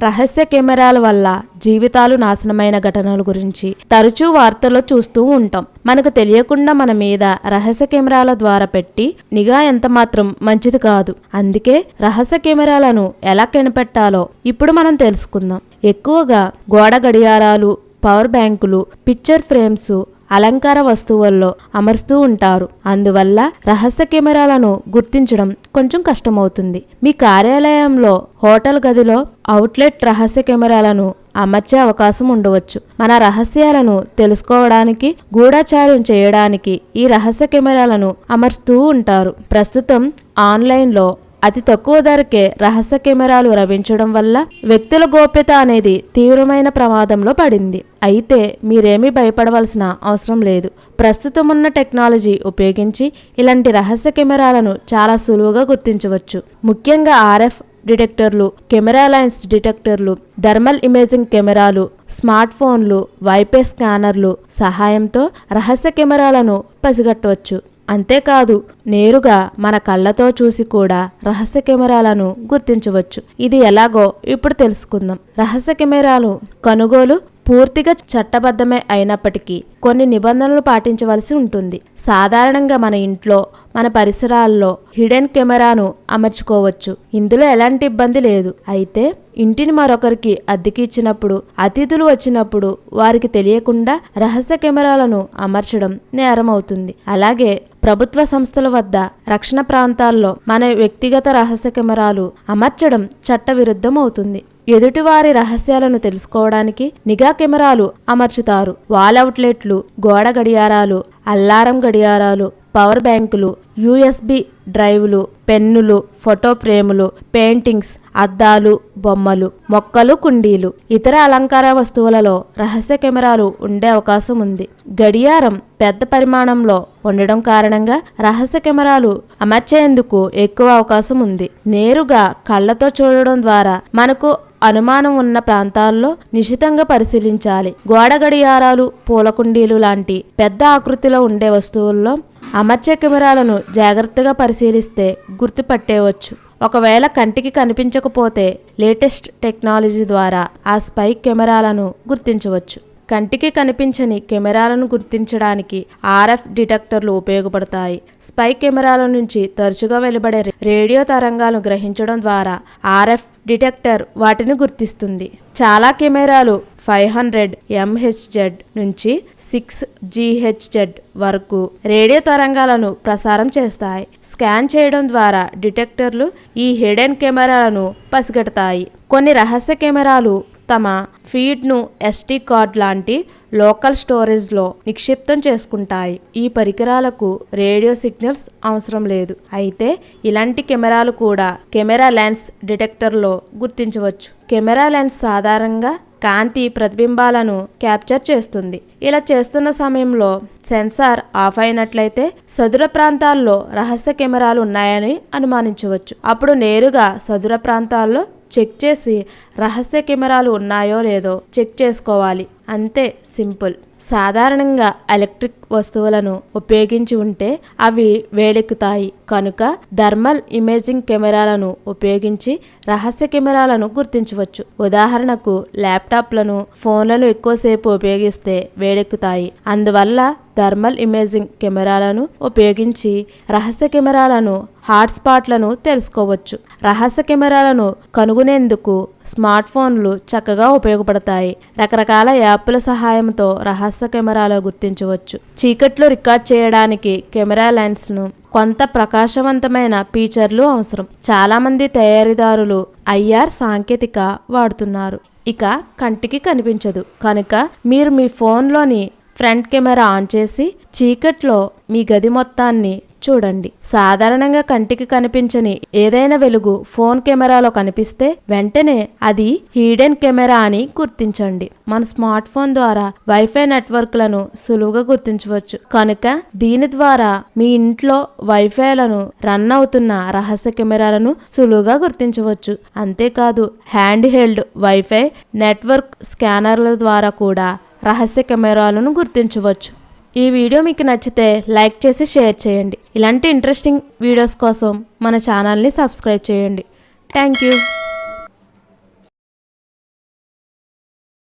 రహస్య కెమెరాల వల్ల జీవితాలు నాశనమైన ఘటనల గురించి తరచూ వార్తల్లో చూస్తూ ఉంటాం. మనకు తెలియకుండా మన మీద రహస్య కెమెరాల ద్వారా పెట్టి నిఘా ఎంత మాత్రం మంచిది కాదు. అందుకే రహస్య కెమెరాలను ఎలా కనిపెట్టాలో ఇప్పుడు మనం తెలుసుకుందాం. ఎక్కువగా గోడ గడియారాలు పవర్ బ్యాంకులు పిక్చర్ ఫ్రేమ్స్ అలంకార వస్తువుల్లో అమరుస్తూ ఉంటారు. అందువల్ల రహస్య కెమెరాలను గుర్తించడం కొంచెం కష్టమవుతుంది. మీ కార్యాలయంలో హోటల్ గదిలో అవుట్లెట్ రహస్య కెమెరాలను అమర్చే అవకాశం ఉండవచ్చు. మన రహస్యాలను తెలుసుకోవడానికి గూఢచార్యం చేయడానికి ఈ రహస్య కెమెరాలను అమర్స్తూ ఉంటారు. ప్రస్తుతం ఆన్లైన్లో అతి తక్కువ ధరకే రహస్య కెమెరాలు లభించడం వల్ల వ్యక్తుల గోప్యత అనేది తీవ్రమైన ప్రమాదంలో పడింది. అయితే మీరేమీ భయపడవలసిన అవసరం లేదు. ప్రస్తుతం ఉన్న టెక్నాలజీ ఉపయోగించి ఇలాంటి రహస్య కెమెరాలను చాలా సులువుగా గుర్తించవచ్చు. ముఖ్యంగా ఆర్ఎఫ్ డిటెక్టర్లు కెమెరా లైన్స్ డిటెక్టర్లు థర్మల్ ఇమేజింగ్ కెమెరాలు స్మార్ట్ ఫోన్లు వైపే స్కానర్లు సహాయంతో రహస్య కెమెరాలను పసిగట్టవచ్చు. అంతేకాదు నేరుగా మన కళ్ళతో చూసి కూడా రహస్య కెమెరాలను గుర్తించవచ్చు. ఇది ఎలాగో ఇప్పుడు తెలుసుకుందాం. రహస్య కెమెరాలు కొనుగోలు పూర్తిగా చట్టబద్ధమే అయినప్పటికీ కొన్ని నిబంధనలు పాటించవలసి ఉంటుంది. సాధారణంగా మన ఇంట్లో మన పరిసరాల్లో హిడెన్ కెమెరాను అమర్చుకోవచ్చు. ఇందులో ఎలాంటి ఇబ్బంది లేదు. అయితే ఇంటిని మరొకరికి అద్దెకి ఇచ్చినప్పుడు అతిథులు వచ్చినప్పుడు వారికి తెలియకుండా రహస్య కెమెరాలను అమర్చడం నేరం అవుతుంది అలాగే ప్రభుత్వ సంస్థల వద్ద రక్షణ ప్రాంతాల్లో మన వ్యక్తిగత రహస్య కెమెరాలు అమర్చడం చట్టవిరుద్ధం అవుతుంది ఎదుటివారి రహస్యాలను తెలుసుకోవడానికి నిఘా కెమెరాలు అమర్చుతారు. వాల్ అవుట్లెట్లు గోడ గడియారాలు అల్లారం గడియారాలు పవర్ బ్యాంకులు యూఎస్బి డ్రైవ్లు పెన్నులు ఫోటో ఫ్రేములు పెయింటింగ్స్ అద్దాలు బొమ్మలు మొక్కలు కుండీలు ఇతర అలంకార వస్తువులలో రహస్య కెమెరాలు ఉండే అవకాశం ఉంది. గడియారం పెద్ద పరిమాణంలో ఉండడం కారణంగా రహస్య కెమెరాలు అమర్చేందుకు ఎక్కువ అవకాశం ఉంది. నేరుగా కళ్ళతో చూడడం ద్వారా మనకు అనుమానం ఉన్న ప్రాంతాల్లో నిశితంగా పరిశీలించాలి. గోడ గడియారాలు పూల కుండీలు లాంటి పెద్ద ఆకృతిలో ఉండే వస్తువుల్లో అమర్చే కెమెరాలను జాగ్రత్తగా పరిశీలిస్తే గుర్తుపట్టేవచ్చు. ఒకవేళ కంటికి కనిపించకపోతే లేటెస్ట్ టెక్నాలజీ ద్వారా ఆ స్పై కెమెరాలను గుర్తించవచ్చు. కంటికి కనిపించని కెమెరాలను గుర్తించడానికి ఆర్ఎఫ్ డిటెక్టర్లు ఉపయోగపడతాయి. స్పై కెమెరాల నుంచి తరచుగా వెలువడే రేడియో తరంగాలను గ్రహించడం ద్వారా ఆర్ఎఫ్ డిటెక్టర్ వాటిని గుర్తిస్తుంది. చాలా కెమెరాలు ఫైవ్ హండ్రెడ్ ఎంహెచ్జెడ్ నుంచి సిక్స్ జీహెచ్జెడ్ వరకు రేడియో తరంగాలను ప్రసారం చేస్తాయి. స్కాన్ చేయడం ద్వారా డిటెక్టర్లు ఈ హిడెన్ కెమెరాలను పసిగడతాయి. కొన్ని రహస్య కెమెరాలు తమ ఫీడ్ను ఎస్టీ కార్డ్ లాంటి లోకల్ స్టోరేజ్లో నిక్షిప్తం చేసుకుంటాయి. ఈ పరికరాలకు రేడియో సిగ్నల్స్ అవసరం లేదు. అయితే ఇలాంటి కెమెరాలు కూడా కెమెరా లెన్స్ డిటెక్టర్లో గుర్తించవచ్చు. కెమెరా లెన్స్ సాధారణంగా కాంతి ప్రతిబింబాలను క్యాప్చర్ చేస్తుంది. ఇలా చేస్తున్న సమయంలో సెన్సార్ ఆఫ్ అయినట్లయితే సదుర ప్రాంతాల్లో రహస్య కెమెరాలు ఉన్నాయని అనుమానించవచ్చు. అప్పుడు నేరుగా సదుర ప్రాంతాల్లో చెక్ చేసి రహస్య కెమెరాలు ఉన్నాయో లేదో చెక్ చేసుకోవాలి. అంతే సింపుల్. సాధారణంగా ఎలక్ట్రిక్ వస్తువులను ఉపయోగించి ఉంటే అవి వేడెక్కుతాయి. కనుక థర్మల్ ఇమేజింగ్ కెమెరాలను ఉపయోగించి రహస్య కెమెరాలను గుర్తించవచ్చు. ఉదాహరణకు ల్యాప్టాప్లను ఫోన్లను ఎక్కువసేపు ఉపయోగిస్తే వేడెక్కుతాయి. అందువల్ల థర్మల్ ఇమేజింగ్ కెమెరాలను ఉపయోగించి రహస్య కెమెరాలను హాట్స్పాట్లను తెలుసుకోవచ్చు. రహస్య కెమెరాలను కనుగొనేందుకు స్మార్ట్ ఫోన్లు చక్కగా ఉపయోగపడతాయి. రకరకాల యాప్ల సహాయంతో రహస్య కెమెరాలు గుర్తించవచ్చు. చీకట్లో రికార్డ్ చేయడానికి కెమెరా లెన్స్ను కొంత ప్రకాశవంతమైన ఫీచర్లు అవసరం. చాలామంది తయారీదారులు ఐఆర్ సాంకేతిక వాడుతున్నారు. ఇక కంటికి కనిపించదు. కనుక మీరు మీ ఫోన్లోని ఫ్రంట్ కెమెరా ఆన్ చేసి చీకట్లో మీ గది మొత్తాన్ని చూడండి. సాధారణంగా కంటికి కనిపించని ఏదైనా వెలుగు ఫోన్ కెమెరాలో కనిపిస్తే వెంటనే అది హీడెన్ కెమెరా అని గుర్తించండి. మన స్మార్ట్ ఫోన్ ద్వారా వైఫై నెట్వర్క్లను సులువుగా గుర్తించవచ్చు. కనుక దీని ద్వారా మీ ఇంట్లో వైఫైలను రన్ అవుతున్న రహస్య కెమెరాలను సులువుగా గుర్తించవచ్చు. అంతేకాదు హ్యాండ్ హెల్డ్ వైఫై నెట్వర్క్ స్కానర్ల ద్వారా కూడా రహస్య కెమెరాలను గుర్తించవచ్చు. ఈ వీడియో మీకు నచ్చితే లైక్ చేసి షేర్ చేయండి. ఇలాంటి ఇంట్రెస్టింగ్ వీడియోస్ కోసం మన ఛానల్ని సబ్స్క్రైబ్ చేయండి. Thank you